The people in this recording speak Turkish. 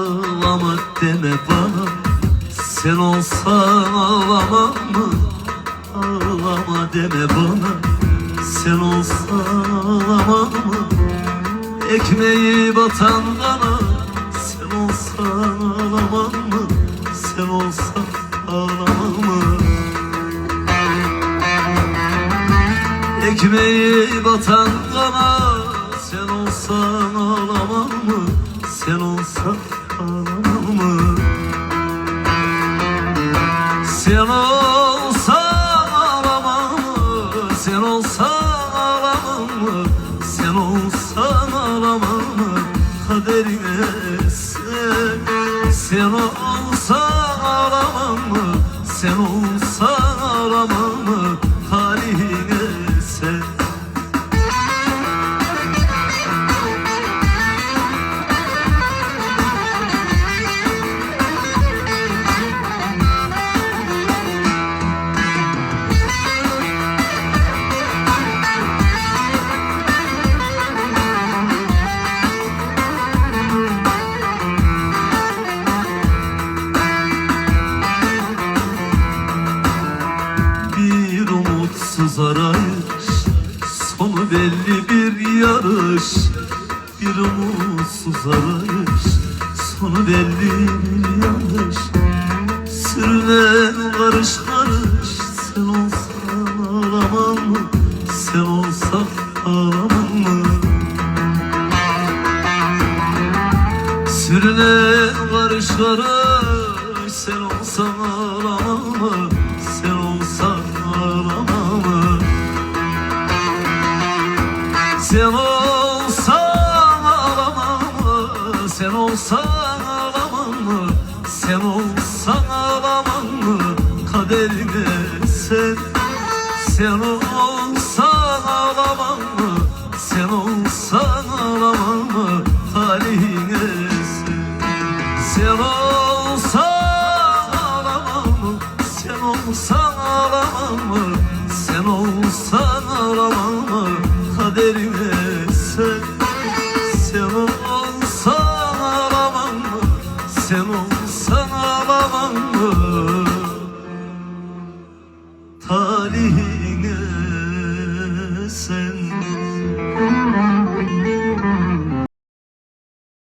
ağlama deme bana Sen olsan ağlamam mı? Ağlama deme bana Sen olsan ağlamam mı? Ekmeği batan bana Sen olsan ağlamam mı? Sen olsan ağlamam mı? Ekmeği batan bana Sen olsan ağlamam mı? Sen olsan ağlamam mı? Sen olsan ağlamam mı? Sen olsan ağlamam mı? Sen olsan ağlamam mı? Kaderime sen Sen olsan ağlamam mı? Sen olsan belli bir yarış Bir umutsuz arayış Sonu belli bir yarış Sürünen karış karış Sen olsan ağlamam mı? Sen olsan ağlamam mı? Sürünen karış karış olsan ağlamam mı? Sen olsan ağlamam mı? Kaderine sen Sen olsan ağlamam mı? Sen olsan ağlamam mı? Talihine sen Sen olsan ağlamam mı? Sen olsan ağlamam mı? Sen olsan ağlamam mı? Kaderime sen